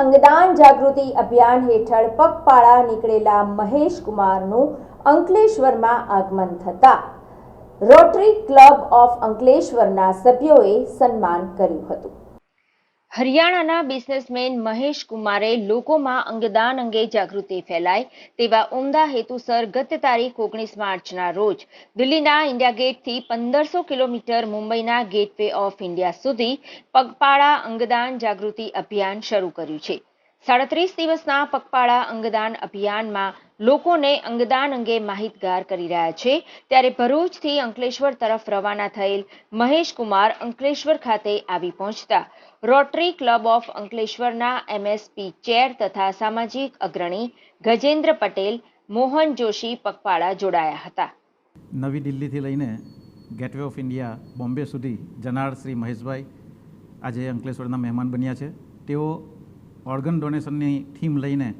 અંગદાન જાગૃતિ અભિયાન હેઠળ પગપાળા નીકળેલા મહેશ કુમારનું અંકલેશ્વરમાં આગમન થતા રોટરી ક્લબ ઓફ અંકલેશ્વરના સભ્યોએ સન્માન કર્યું હતું. હરિયાણાના બિઝનેસમેન મહેશ કુમારે લોકોમાં અંગદાન અંગે જાગૃતિ ફેલાય તેવા ઉમદા હેતુસર ગત તારીખ ઓગણીસ માર્ચના રોજ દિલ્હીના ઇન્ડિયા ગેટથી પંદરસો કિલોમીટર મુંબઈના ગેટવે ઓફ ઇન્ડિયા સુધી પગપાળા અંગદાન જાગૃતિ અભિયાન શરૂ કર્યું છે. સાડત્રીસ દિવસના પગપાળા અંગદાન અભિયાનમાં લોકોને અંગદાન અંગે માહિતગાર કરી રહ્યા છે. ત્યારે ભરૂચથી અંકલેશ્વર તરફ રવાના થયેલ મહેશ કુમાર અંકલેશ્વર ખાતે આવી પહોંચતા. રોટરી ક્લબ ઓફ અંકલેશ્વરના એમએસપી ચેર તથા સામાજિક અગ્રણી ગજેન્દ્ર પટેલ, મોહન જોશી પગપાળા જોડાયા હતા. નવી દિલ્હીથી લઈને ગેટવે ઓફ ઇન્ડિયા બોમ્બે સુધી જનાર શ્રી મહેશભાઈ આજે અંકલેશ્વરના મહેમાન બન્યા છે. તેઓ ઓર્ગન ડોનેશનની થીમ લઈને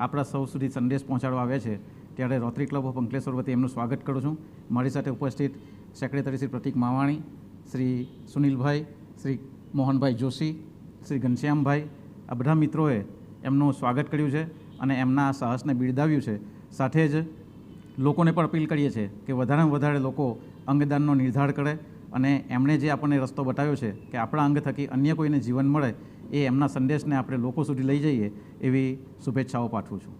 આપણા સૌ સુધી સંદેશ પહોંચાડવા આવ્યા છે. ત્યારે રોટરી ક્લબ ઓફ અંકલેશ્વર વતી એમનું સ્વાગત કરું છું. મારી સાથે ઉપસ્થિત સેક્રેટરી શ્રી પ્રતિક માવાણી, શ્રી સુનિલભાઈ, શ્રી મોહનભાઈ જોશી, શ્રી ઘનશ્યામભાઈ, આ બધા મિત્રોએ એમનું સ્વાગત કર્યું છે અને એમના સાહસને બિરદાવ્યું છે. સાથે જ લોકોને પણ અપીલ કરીએ છીએ કે વધારેમાં વધારે લોકો અંગદાનનો નિર્ધાર કરે અને એમણે જે આપણને રસ્તો બતાવ્યો છે કે આપણા અંગ થકી અન્ય કોઈને જીવન મળે એ એમના સંદેશને આપણે લોકો સુધી લઈ જઈએ એવી શુભેચ્છાઓ પાઠવું છું.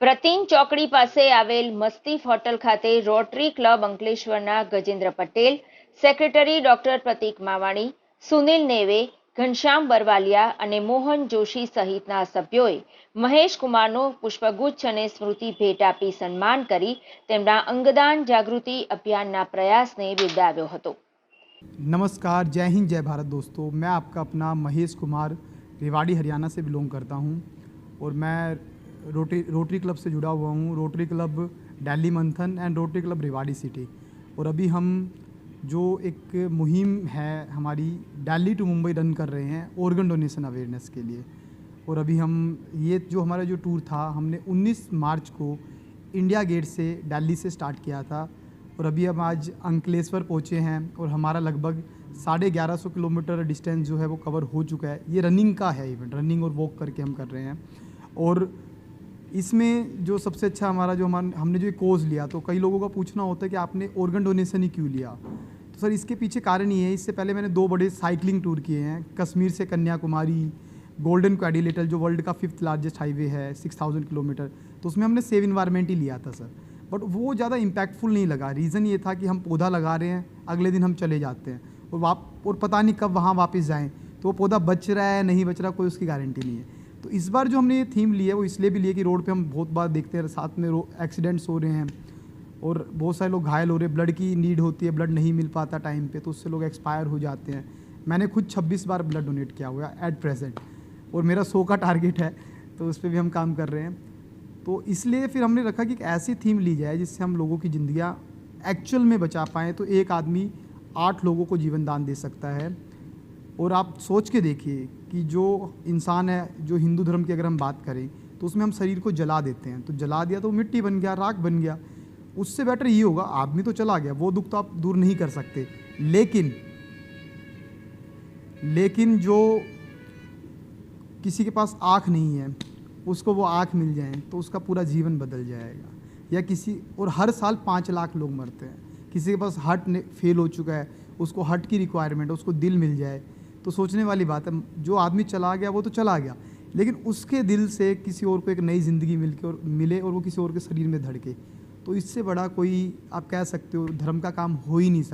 પ્રતિમ ચોકડી પાસે આવેલ મસ્તીફ હોટલ ખાતે રોટરી ક્લબ અંકલેશ્વરના ગજેન્દ્ર પટેલ, સેક્રેટરી ડોક્ટર પ્રતિક માવાણી, સુનિલ નેવે, ઘનશ્યામ બરવાલિયા અને મોહન જોશી સહિતના સભ્યોએ મહેશ કુમારનો પુષ્પગુચ્છ અને સ્મૃતિ ભેટ આપી સન્માન કરી તેમના અંગદાન જાગૃતિ અભિયાનના પ્રયાસને બિરદાવ્યો હતો. नमस्कार, जय हिंद, जय भारत दोस्तों। मैं आपका अपना महेश कुमार रेवाड़ी, हरियाणा से बिलोंग करता हूँ और मैं रोटरी रोटरी क्लब से जुड़ा हुआ हूँ। Rotary Club Delhi Manthan and Rotary Club Rewari City. और अभी हम जो एक मुहिम है हमारी, दिल्ली टू मुंबई रन कर रहे हैं ऑर्गन डोनेशन अवेयरनेस के लिए। और अभी हम, ये जो हमारा जो टूर था, हमने 19 मार्च को इंडिया गेट से दिल्ली से स्टार्ट किया था। और अभी हम आज अंकलेश्वर पहुँचे हैं और हमारा लगभग साढ़े ग्यारह सौ किलोमीटर डिस्टेंस जो है वो कवर हो चुका है। ये रनिंग का है इवेंट रनिंग और वॉक करके हम कर रहे हैं। और इसमें जो सबसे अच्छा हमारा जो हमारा, हमने जो एक कोर्स लिया तो कई लोगों का पूछना होता है कि आपने ऑर्गन डोनेशन ही क्यों लिया? तो सर इसके पीछे कारण ये है, इससे पहले मैंने दो बड़े साइकिलिंग टूर किए हैं। कश्मीर से कन्याकुमारी गोल्डन क्वाड्रिलेटरल जो वर्ल्ड का फिफ्थ लार्जेस्ट हाईवे है सिक्स थाउज़ेंड किलोमीटर तो उसमें हमने सेव इन्वायरमेंट ही लिया था सर बट वो ज़्यादा इम्पैक्टफुल नहीं लगा। रीज़न ये था कि हम पौधा लगा रहे हैं, अगले दिन हम चले जाते हैं। और वाप, और पता नहीं कब वहाँ वापस जाएँ। तो वो पौधा बच रहा है, नहीं बच रहा, कोई उसकी गारंटी नहीं है। तो इस बार जो हमने ये थीम ली है, वो इसलिए भी लिए कि रोड पे हम बहुत बार देखते हैं, साथ में एक्सीडेंट्स हो रहे हैं और बहुत सारे लोग घायल हो रहे हैं ब्लड की नीड होती है ब्लड नहीं मिल पाता टाइम पे तो उससे लोग एक्सपायर हो जाते हैं। मैंने खुद 26 बार ब्लड डोनेट किया हुआ है एट प्रेजेंट और मेरा सौ का टारगेट है तो उस पर भी हम काम कर रहे हैं। तो इसलिए फिर हमने रखा कि एक ऐसी थीम ली जाए जिससे हम लोगों की ज़िंदगियाँ एक्चुअल में बचा पाएँ तो एक आदमी आठ लोगों को जीवन दान दे सकता है। और आप सोच के देखिए कि जो इंसान है, जो हिंदू धर्म की अगर हम बात करें तो उसमें हम शरीर को जला देते हैं। तो जला दिया तो मिट्टी बन गया, राख बन गया। उससे बेटर ये होगा, आदमी तो चला गया, वो दुख तो आप दूर नहीं कर सकते। लेकिन लेकिन जो किसी के पास आँख नहीं है उसको वो आँख मिल जाए तो उसका पूरा जीवन बदल जाएगा। या किसी, और हर साल पाँच लाख लोग मरते हैं। किसी के पास हार्ट फेल हो चुका है, उसको हार्ट की रिक्वायरमेंट है, उसको दिल मिल जाए तो सोचने वाली बात है, जो आदमी चला गया, वो तो चला गया। लेकिन उसके दिल से किसी और को एक नई ज़िंदगी मिल के और, मिले और वो किसी और के शरीर में धड़के। तो इससे बड़ा कोई, आप कह सकते हो, धर्म का काम हो ही नहीं सकता।